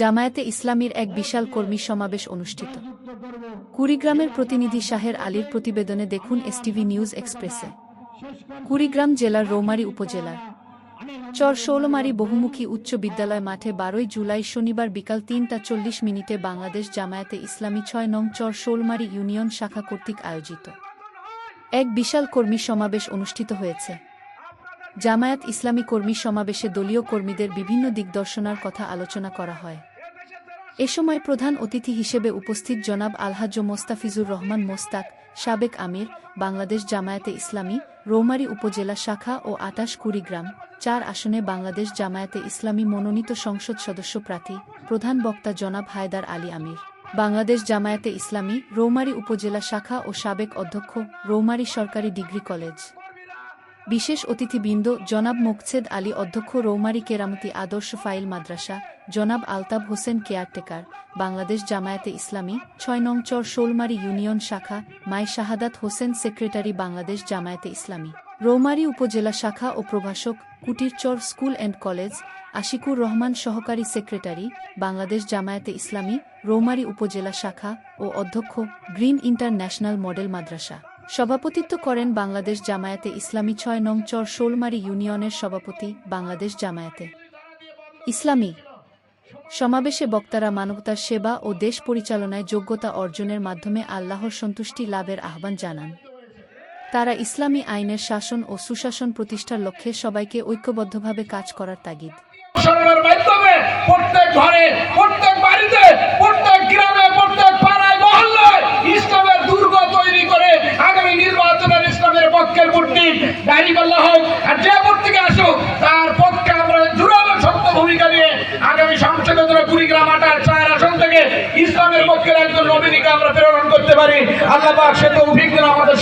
জামায়াতে ইসলামীর এক বিশাল কর্মী সমাবেশ অনুষ্ঠিত। কুড়িগ্রামের প্রতিনিধি শাহের আলীর প্রতিবেদনে দেখুন এসটিভি নিউজ এক্সপ্রেসে। কুড়িগ্রাম জেলার রৌমারী উপজেলার চর শৌলমারী বহুমুখী উচ্চ বিদ্যালয় মাঠে বারোই জুলাই শনিবার বিকাল তিনটা চল্লিশ মিনিটে বাংলাদেশ জামায়াতে ইসলামী ছয় নং চর শৌলমারী ইউনিয়ন শাখা কর্তৃক আয়োজিত। এক বিশাল কর্মী সমাবেশ অনুষ্ঠিত হয়েছে। জামায়াত ইসলামী কর্মী সমাবেশে দলীয় কর্মীদের বিভিন্ন দিকদর্শনার কথা আলোচনা করা হয়। এ সময় প্রধান অতিথি হিসেবে উপস্থিত জনাব আলহাজ মোস্তাফিজুর রহমান মোস্তাক, সাবেক আমির, বাংলাদেশ জামায়াতে ইসলামী, রৌমারী উপজেলা শাখা ও আটাশ কুড়িগ্রাম, চার আসনে বাংলাদেশ জামায়াতে ইসলামী মনোনীত সংসদ সদস্য প্রার্থী, প্রধান বক্তা জনাব হায়দার আলী আমির। বাংলাদেশ জামায়াতে ইসলামী, রৌমারী উপজেলা শাখা ও সাবেক অধ্যক্ষ, রৌমারী সরকারি ডিগ্রি কলেজ। বিশেষ অতিথিবৃন্দ জনাব মোকছেদ আলী অধ্যক্ষ রৌমারী কেরামতি আদর্শ ফাইল মাদ্রাসা, জনাব আলতাব হোসেন কেয়ারটেকার, বাংলাদেশ জামায়াতে ইসলামী, ছয় নং চর শোলমারি ইউনিয়ন শাখা, মাই শাহাদাত হোসেন সেক্রেটারি বাংলাদেশ জামায়াতে ইসলামী। রৌমারী উপজেলা শাখা ও প্রভাষক Kutirchar school and college, Ashikur Rahman সহকারী সেক্রেটারি, বাংলাদেশ জামায়াতে ইসলামী, রৌমারী উপজেলা শাখা ও অধ্যক্ষ, গ্রিন ইন্টারন্যাশনাল মডেল মাদ্রাসা। সভাপতিত্ব করেন বাংলাদেশ জামায়াতে ইসলামী ছয় নং চর শোলমারি ইউনিয়নের সভাপতি বাংলাদেশ জামায়াতে। ইসলামী সমাবেশে বক্তারা মানবতার সেবা ও দেশ পরিচালনায় যোগ্যতা অর্জনের মাধ্যমে আল্লাহর সন্তুষ্টি লাভের আহ্বান জানান। তারা ইসলামী আইনের শাসন ও সুশাসন প্রতিষ্ঠার লক্ষ্যে সবাইকে ঐক্যবদ্ধভাবে কাজ করার তাগিদ। ঘরে প্রত্যেক বাড়িতে প্রত্যেক গ্রামে প্রত্যেক পাড়ায় মহল্লায় ইসলামের দুর্গ তৈরি করে আগামী নির্বাচনের ইসলামের ভোটটি পাল্লা হোক, আর যে পত্রিকা আসুক, তার পক্ষে আমরা জোরালো সত্য ভূমিকা নিয়ে আগামী সংসদে ধরে কুড়িগ্রাম আটার চার আসন থেকে ইসলামের পক্ষের একজন নবীনীকে আমরা প্রেরণ করতে পারি। আল্লাহ সে তো আমাদের